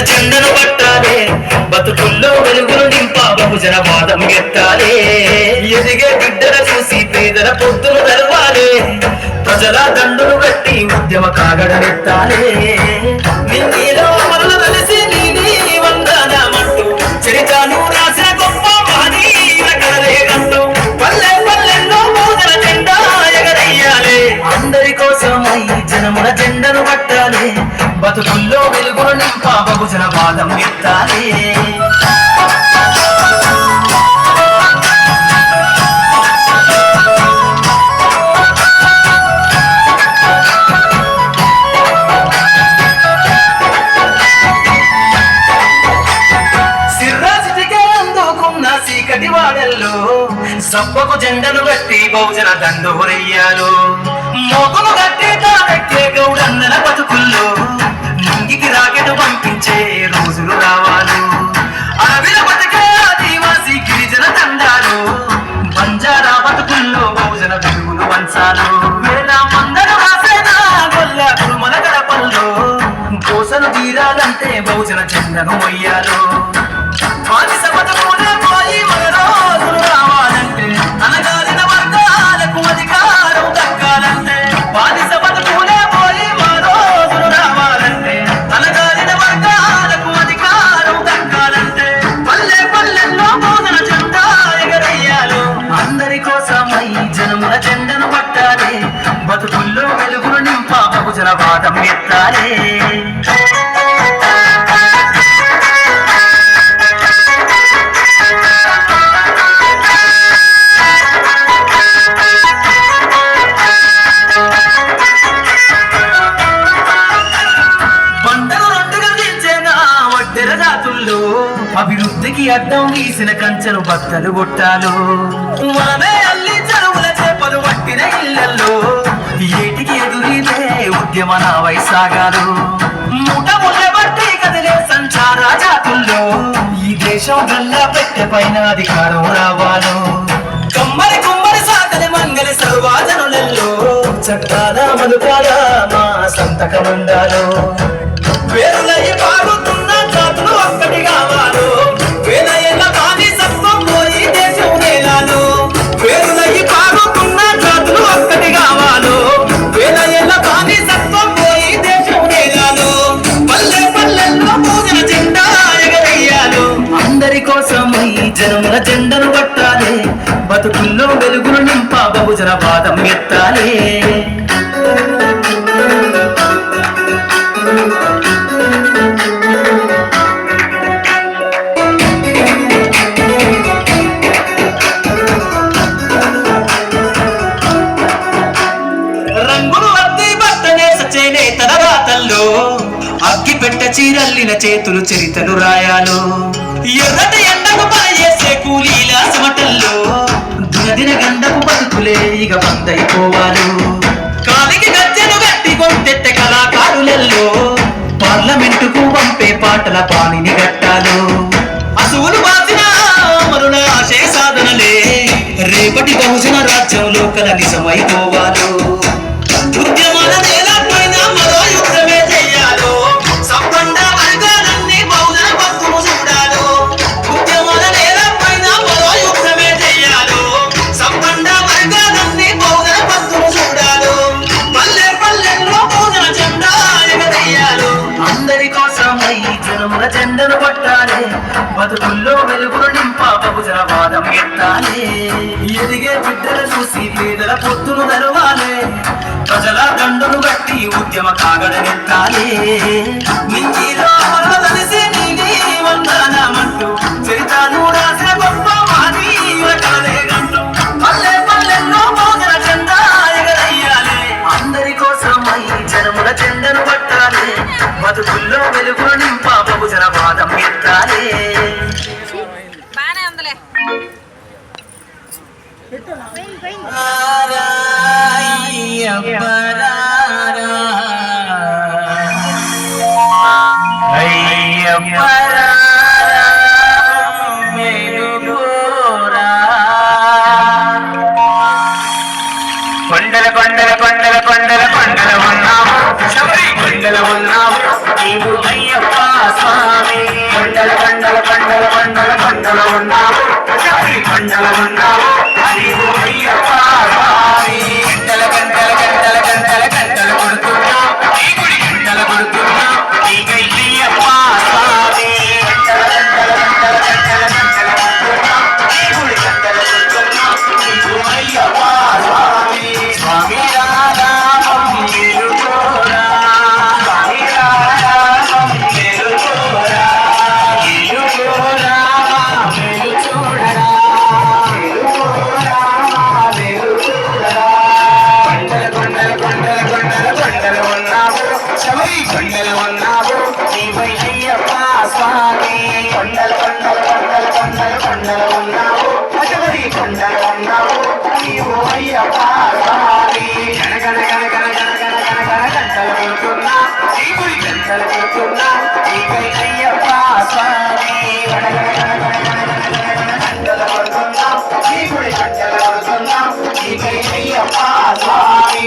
చందను పట్టాలే. బతుకుల్లో వెలుగులు నింపా బహుజన వాదం ఎత్తాలే. ఎదిగే బిడ్డల చూసి పేదల పొత్తులు తెరవాలే. ప్రజల దండును కట్టి ఉద్యమ కాగడనెత్తాలే నిన్నీలో నీది వందనమంటూ చరితాను రాసిన గొప్ప మహనీయుల కలలేగంటూ పల్లె పల్లెల్లో బహుజన జెండా ఎగరయ్యాలే. అందరి కోసం ఈ జనముల జెండను పట్టాలి. బతుకుల్లో వాదం ఎత్తాలి. సిర్రాసిటికే అందుకున్న చీకటి వాడల్లో సబ్బకు జెండను కట్టి బహుజన దండు హొరయ్యాలు నింప వాదం ఎత్తాలి. అభివృద్ధికి అడ్డం గీసిన కంచెను బట్టలు కొట్టాలు మనమే అల్లి చెరువుల చేపలు పట్టిన ఇళ్ళలో ఎదురీదే ఉద్యమ నావై సాగాలు మూట కదిలే సంచార జాతుల్లో ఈ దేశం గల్లా పెట్టె పైన అధికారం రావాలు. కమ్మరి కుమ్మరి సాగలి మంగలి సర్వాజనులలో చట్టాల మలుపాల మా సంతకమండాలు. వేరులై అందరి జనముల జెండను పట్టాలే. బతుకుల్లో వెలుగులు నింప బహుజన వాదం ఎత్తాలే. రంగులు అగ్గి పెట్ట చీరల్లిన చేతులు చరితలు రాయాలో. ఎర్రటి ఎండకు పని చేసే కూలీల సమటల్లో దినదిన గండపు బతుకులే ఇక బందైపోవాలు కాలికి గజ్జెను గట్టి కొంటెత్తె కళాకారులలో పార్లమెంటుకు పంపే పాటల పానిని గట్టాలు. అసూలు బాసిన మరుణ ఆశయ సాధనలే రేపటి బహుజన రాజ్యంలో కల నిజమైపోవాలు. ఉద్యమ కాగడనెత్తాలి నింగిలో తెలిసి నీది వందనమంటూ చరితాను రాసిన గొప్ప మహనీయుల కలలేగంటూ పల్లె పల్లెల్లో భోజన జెండా ఎగరయ్యాలి. అందరి కోసం ఈ జనముల జెండను పట్టాలి. బతుకుల్లో వెలుగులు నింప బహుజన వాదం ఎత్తాలి. బానే కొండల కొండల కొండల కొండల కొండల ఉన్నావు కొండల ఉన్నావు నీవు అయ్యప్ప స్వామి కొండల కొండల కొండల కొండల కొండల ఉన్నావు కొండల ఉన్నావు కొండలో ఉన్నావు అటువంటి కొండలో ఉన్నావు నీవు అయ్యప్ప స్వామి గనగన గనగన గనగన గనగన గంటలు కొడుతున్నా నీవు గంటలు కొడుతున్నా నీపై అయ్యప్ప స్వామి గనగన గనగన గనగన గంటలు కొడుతున్నా నీవు గంటలు కొడుతున్నా నీపై అయ్యప్ప స్వామి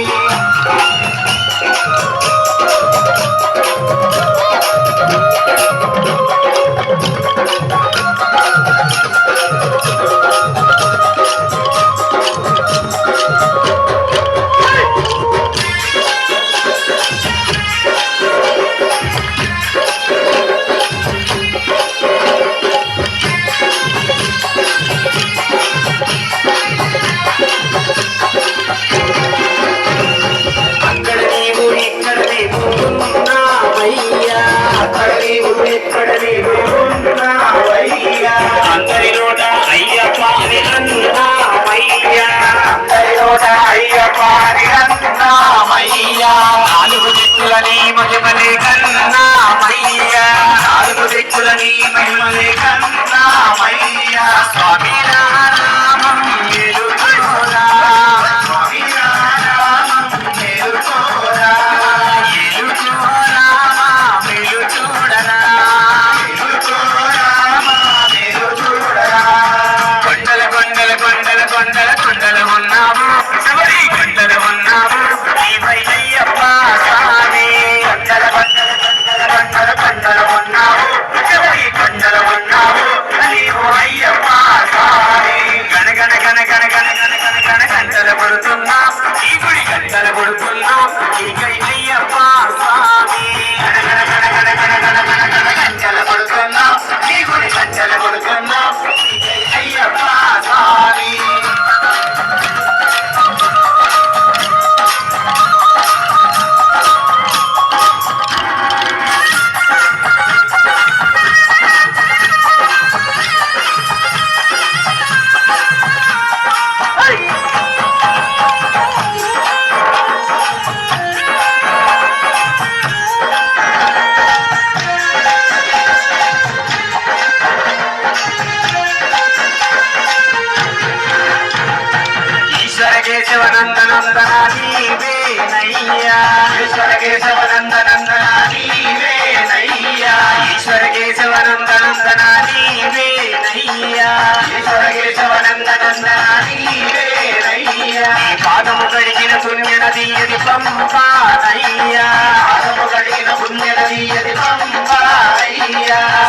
నీవేనయ్యా ఈశ్వర కేశవ నందనందన నీవేనయ్యా ఈశ్వర కేశవ నందనందన నీవేనయ్యా ఈశ్వర కేశవ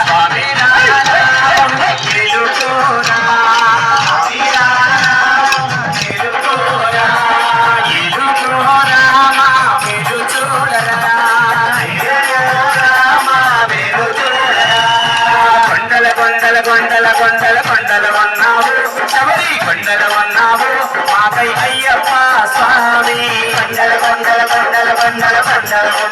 స్వామి Shout out